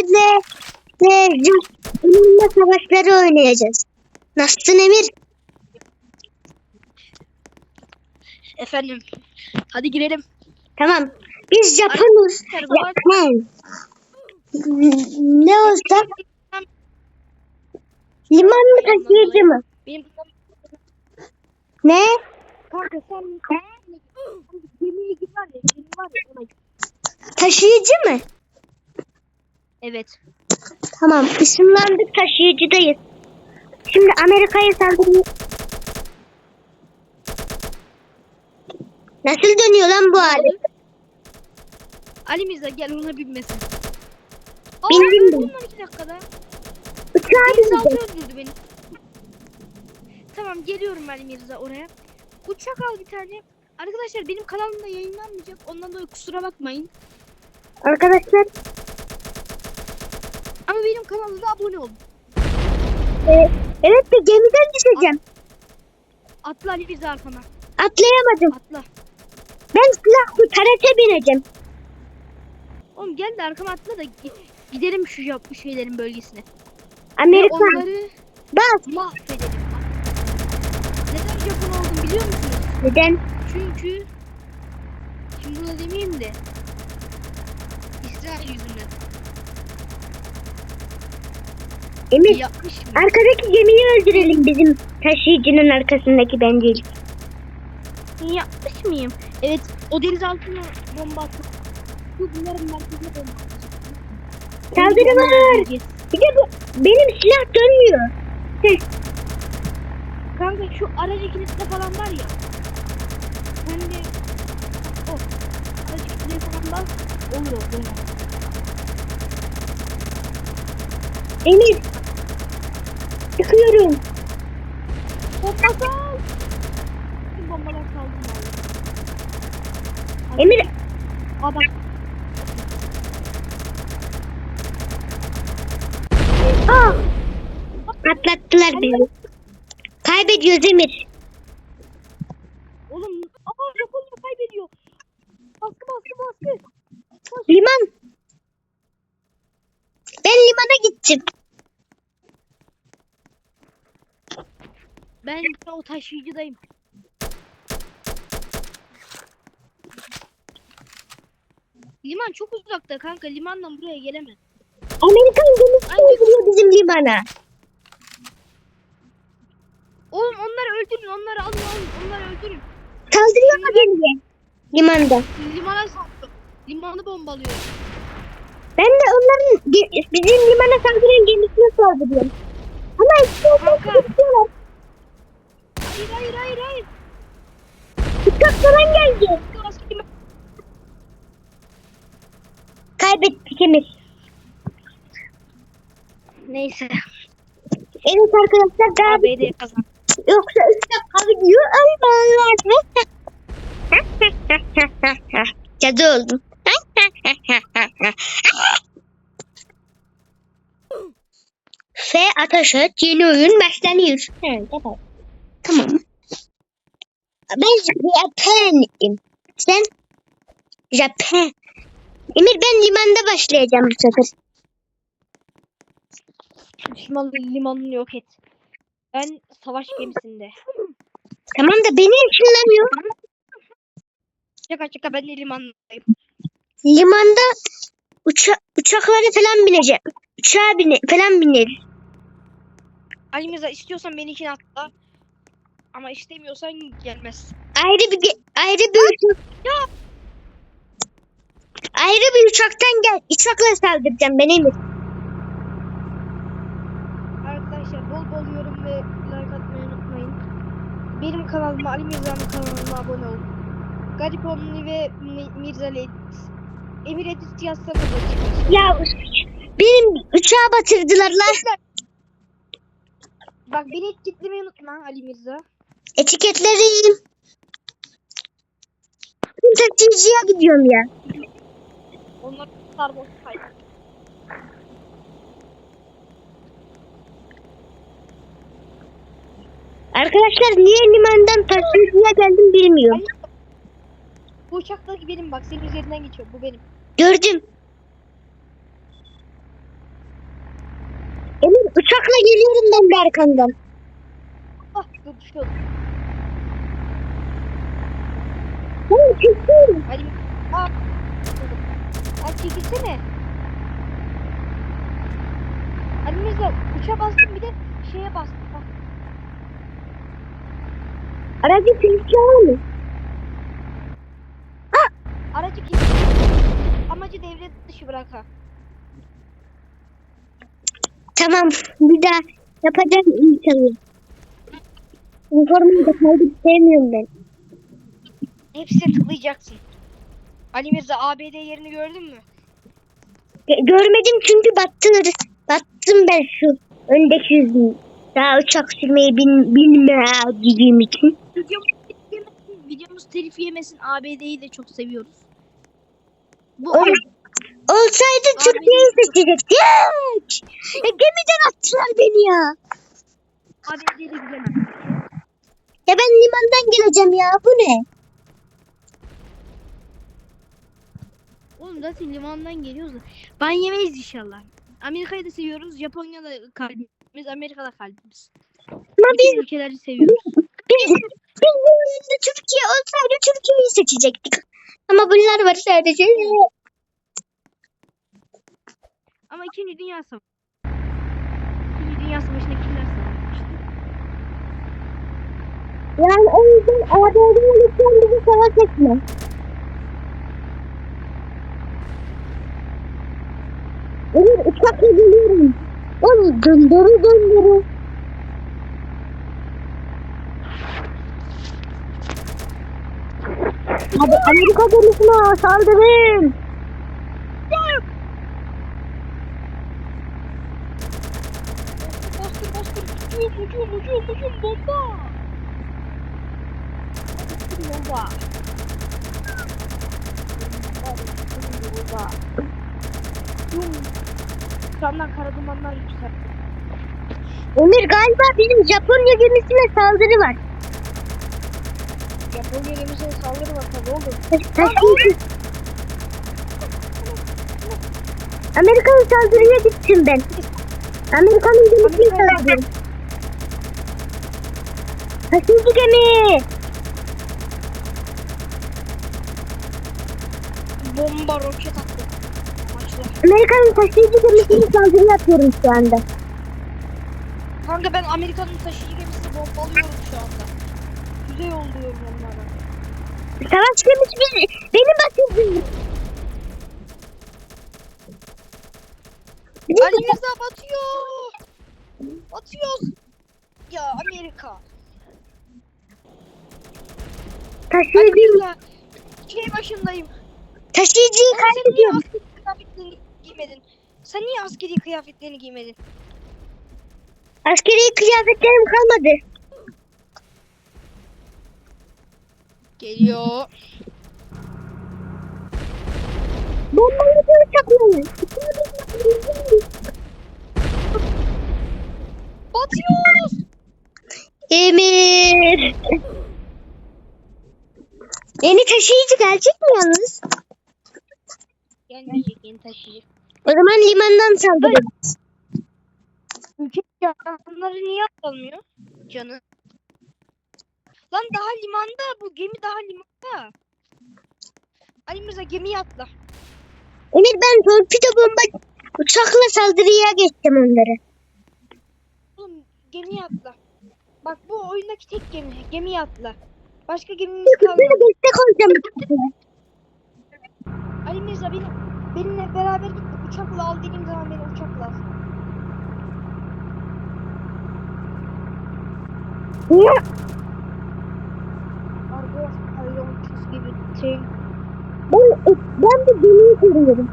Emir'le ve Emir'le savaşları oynayacağız. Nasılsın Emir? Efendim. Hadi girelim. Tamam. Biz Japonuz. Japon. Ne olsa liman mı taşıyıcı mı? Benim Ne? kanka sen gemiye git var ya. Taşıyıcı mı? Evet. Tamam. Işınlandık taşıyıcıdayız. Şimdi Amerika'ya saldırıyor. Nasıl dönüyor lan bu alet? Ali Mirza gel ona binmesin. Aa, Bindim ben. lan iki dakikada. Uçağa altı bineceğiz. öldürdü beni. Tamam geliyorum Ali Mirza oraya. Uçak al bir tane. Arkadaşlar benim kanalımda yayınlanmayacak. Ondan dolayı kusura bakmayın. Arkadaşlar Ama benim kanalıma abone olun. e, evet bir gemiden düşeceğim. Atla Ali Mirza arkama. Atlayamadım. Atla. Ben silahlı karate bineceğim. Oğlum gel de arkama atla da gi- gidelim şu yapmış şeylerin bölgesine. Ve Amerika. onları Bak. mahvedelim. Neden Japon oldum biliyor musunuz? Neden? Çünkü şimdi bunu demeyeyim de Emir yapmış mı? arkadaki gemiyi öldürelim bizim taşıyıcının arkasındaki bencil. Yapmış mıyım? Evet o deniz altına bomba attı. Bu bunların merkezine bomba attı. Saldırı var. Bir de bu benim silah dönmüyor. Heh, Kanka şu aracı kilitli falan var ya. Sen de o aracı kilitli falan bas. Olur o bomba. Emir. Tüm bombalar saldı vallahi. Emir Aa bak Aa! Atlattılar bizi. Kaybediyoruz Emir. oğlum aa Japonya kaybediyor. Baskı baskı baskı. Liman. Ben limana gittim. Ben o taşıyıcıdayım. Liman çok uzakta kanka. Limandan buraya gelemez. Amerikan gemisi öldürüyor bizim limana. Oğlum onları öldürün. Onları alın alın. Onları öldürün. Saldırıyor mu gemiye? Limanda. Limana saldı. Limanı bombalıyor. Ben de onların bizim limana saldıran gemisine saldırıyorum. Ama istiyorsan Kanka. Hayır hayır hayır hayır. Uçak falan geldi. Kaybettik Emir. Neyse. Evet arkadaşlar ABD kazandı. yoksa üç dakika video olmaz. Cadı oldum. F Ataşat yeni oyun başlanıyor. Evet, tamam. Tamam. Ben Japan'im. Sen? Japan. Emir ben limanda başlayacağım bu sefer. Düşman limanını yok et. Ben savaş gemisinde. Tamam da beni ışınlamıyor. Şaka şaka ben de limandayım. Limanda uça uçaklara falan bineceğim. Uçağa bine falan bineriz. Ali Mirza istiyorsan beni ikine atla. Ama istemiyorsan gelmez. Ayrı bir ayrı bir uçak. Ya. Ayrı bir uçaktan gel. Uçakla saldıracağım ben Emir. Arkadaşlar bol bol yorum ve like atmayı unutmayın. Benim kanalıma Ali Mirza'nın kanalına abone olun. Garip Omni ve Mi- Mirza Edit. Emir Edit yazsanız. Ya benim uçağı batırdılar lan. Bak beni etiketlemeyi unutma Ali Mirza. Etiketlerim. Taksiciye gidiyorum ya. Onlar Starbucks kaydı. Arkadaşlar niye limandan taksiciye geldim bilmiyorum. Bu uçaktaki benim bak senin üzerinden geçiyor bu benim. Gördüm. uçakla geliyorum ben de arkandan. Düşüyordum. Ben çekiyorum. Ali Aa. Ay çekilsene. Ali Mirza uça bastım bir de şeye bastım. Bak. Aracı kilitli var mı? Aracı kilit. Amacı devre dışı bırak ha. Tamam. Bir daha yapacağım inşallah. Informayı da kaydıp sevmiyorum ben. Hepsine tıklayacaksın. Ali Mirza ABD yerini gördün mü? Gö- Görmedim çünkü battır. Battım ben şu öndeki yüzüm. Daha uçak sürmeyi bin, bilmediğim için. Videomuz, videomuz telif yemesin. ABD'yi de çok seviyoruz. Bu Ol, olsaydı Abi- Türkiye'yi seçecektik. E, gemiden attılar beni ya. ABD'de gidemez. Ya ben limandan geleceğim ya. Bu ne? Oğlum zaten limandan geliyoruz da. Ben yemeyiz inşallah. Amerika'yı da seviyoruz. Japonya'da kalbimiz. Amerika'da kalbimiz. Ama Bütün biz, ülkeleri seviyoruz. biz, biz oyunda Türkiye olsaydı Türkiye'yi seçecektik. Ama bunlar var sadece. Ama ikinci Dünya Savaşı. İkinci Dünya Savaşı'nda Yani o yüzden ABD'ye lütfen bizi savaş etme. Emir uçakla geliyorum. Onu döndürü döndürü. Hadi Amerika gemisine saldırın. Emir galiba benim Japonya gemisine saldırı var. Japonya gemisine saldırı var tabii oğlum. Amerika'nın saldırıya gittim ben. Amerika'nın gemisine saldırı. Taşıyıcı gemi. Bomba roket attı. Amerika'nın taşıyıcı gemisine saldırı yapıyorum şu anda. Kanka ben Amerika'nın taşıyıcı gemisini bombalıyorum şu anda. Füze yolluyorum onlara. Savaş gemisi biz, benim batırdım. Ali Rıza batıyor. Batıyoruz. Ya Amerika. Taşıyıcı. Şey başındayım. taşıyıcıyı Sen niye kaybediyorum. askeri kıyafetlerini giymedin? Sen niye askeri kıyafetlerini giymedin? Askeri kıyafetlerim kalmadı. Geliyor. Bombalı bir uçakları. Batıyoruz. Emir. Yeni taşıyıcı gelecek mi yalnız? Gelmeyecek yeni taşıyıcı. O zaman limandan saldırırız. Ülke canları niye atlamıyor? Canı. Lan daha limanda bu gemi daha limanda. Ali Mirza gemiye atla. Emir ben torpido bomba uçakla saldırıya geçtim onları. Oğlum gemiye atla. Bak bu oyundaki tek gemi. Gemiye atla. Başka gemimiz kalmadı. destek olacağım. Ali Mirza beni benimle beraber git. Uçakla al dediğim zaman beni uçakla al. Argo Hayromutsuz gibi tren. Ben, ben de gemiyi koruyorum.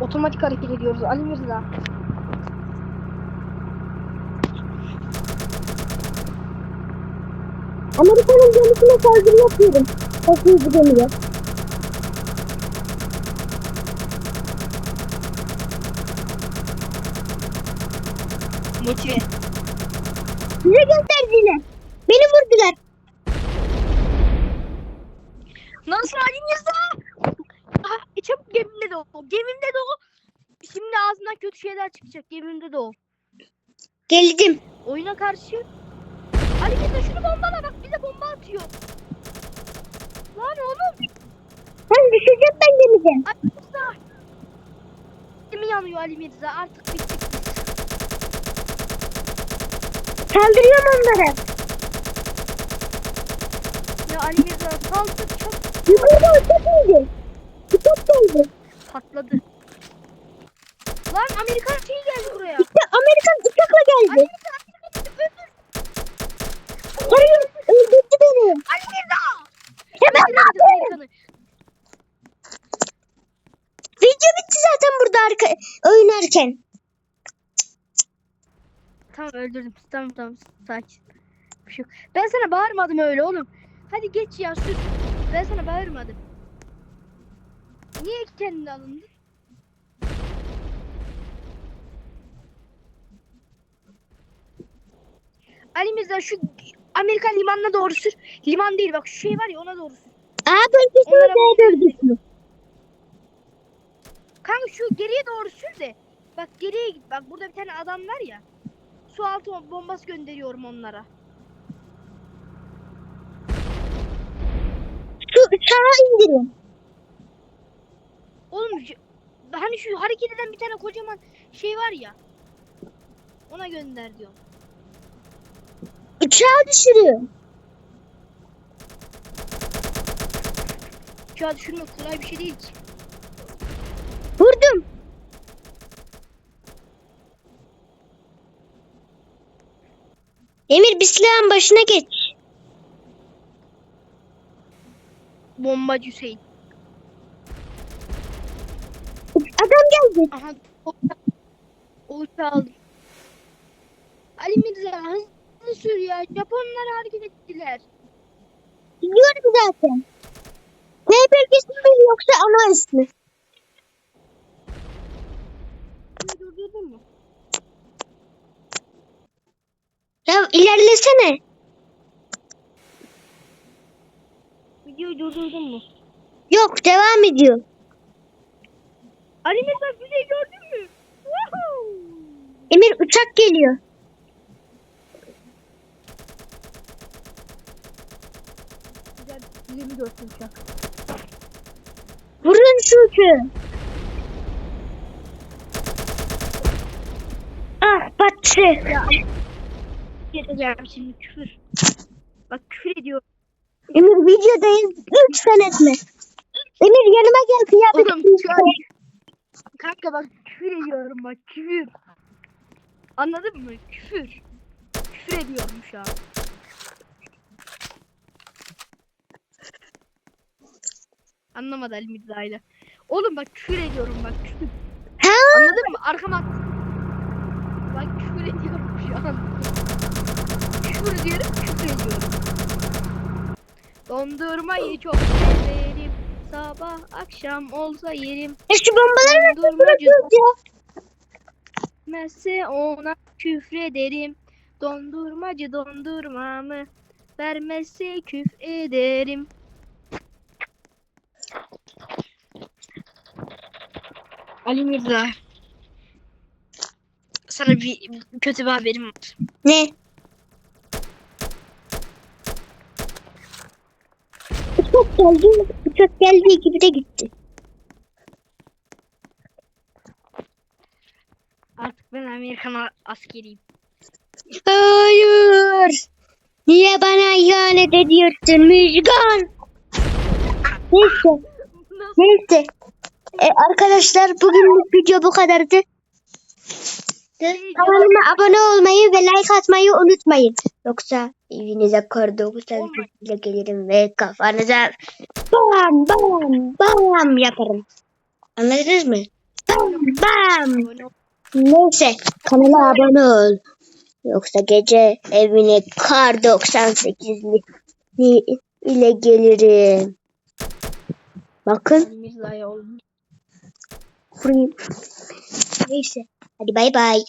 Otomatik hareket ediyoruz Ali Mirza. Amerika'nın gemisine saldırı yapıyorum. Taşıyıcı gemiye. Motive. Size gösterdiler. Beni vurdular. Nasıl Ali Mirza? Ah, çabuk gemimde de o. Gemimde de o. şimdi ağzından kötü şeyler çıkacak. Yeminimde de o. Geldim. Oyuna karşı. Ali Mirza şunu bombala bak bize bomba atıyor. Lan oğlum. Ben düşeceğim ben geleceğim. Ali Mirza. Mi yanıyor Ali Mirza artık bittik biz. Saldırıyorum onlara. Ya Ali Mirza saldır çok Yukarıda uçak indi. Uçak geldi. patladı. Lan Amerikan şeyi geldi buraya. İşte Amerikan uçakla geldi. Amerikan. Hayır öldürdü beni. Ali Mirza. Hemen Öldüremedim Amerikan'ı. Video bitti zaten burada arka oynarken. Tamam öldürdüm. Tamam tamam sakin. Bir şey yok. Ben sana bağırmadım öyle oğlum. Hadi geç ya sür. Ben sana bağırmadım. Niye kendini alındın? Ali Mirza şu Amerika limanına doğru sür. Liman değil bak şu şey var ya ona doğru sür. Aa bölgesine Onlara B bölgesi. Kanka şu geriye doğru sür de. Bak geriye git. Bak burada bir tane adam var ya. Su altı bombası gönderiyorum onlara. Şu sağa indirin. Oğlum hani şu hareket eden bir tane kocaman şey var ya. Ona gönder diyor. Uçağı düşürüyor. Uçağı düşürmek kolay bir şey değil ki. Emir bir silahın başına geç. Bombacı Hüseyin. Adam geldi. Aha. O, o uçağı aldım. Ali Mirza hızlı sür ya. Japonlar hareket ettiler. Biliyorum zaten. B bölgesi mi yoksa ana ismi? Durdurdun mu? Ya ilerlesene. Videoyu durdurdun mu? Yok devam ediyor. Ali Mirza füzeyi gördün mü? Woohoo! Emir uçak geliyor. Güzel 24 uçak. Vurun şu uçağı. Ah battı. Geçeceğim şimdi küfür. Bak küfür ediyor. Emir videodayız. Lütfen etme. Emir yanıma gel kıyafet. Oğlum şu an... Kanka bak küfür ediyorum bak küfür. Anladın mı? Küfür. Küfür ediyorum şu an. Anlamadı Ali Mirza ile. Oğlum bak küfür ediyorum bak küfür. Anladın mı? Arkama Bak küfür ediyorum şu an. Küfür ediyorum, küfür ediyorum. Dondurmayı çok severim. Sabah akşam olsa yerim. E şu bombaları nasıl Dondurmacı? Vermezse ona küfrederim. Dondurmacı dondurmamı vermezse küfrederim. Ali Mirza. Sana bir kötü bir haberim var. Ne? Uçak geldi. Uçak geldiği gibi de gitti. Artık ben Amerikan askeriyim. Hayır. Niye bana ihanet ediyorsun Müjgan? Neyse. Neyse. E, arkadaşlar bugünlük video bu kadardı. Kanalıma abone olmayı ve like atmayı unutmayın. Yoksa evinize 90 sesiyle gelirim ve kafanıza bam bam bam yaparım. Anladınız mı? Bam bam. Neyse kanala abone ol. Yoksa gece evine kar 98'li ile gelirim. Bakın. Neyse hadi bay bay.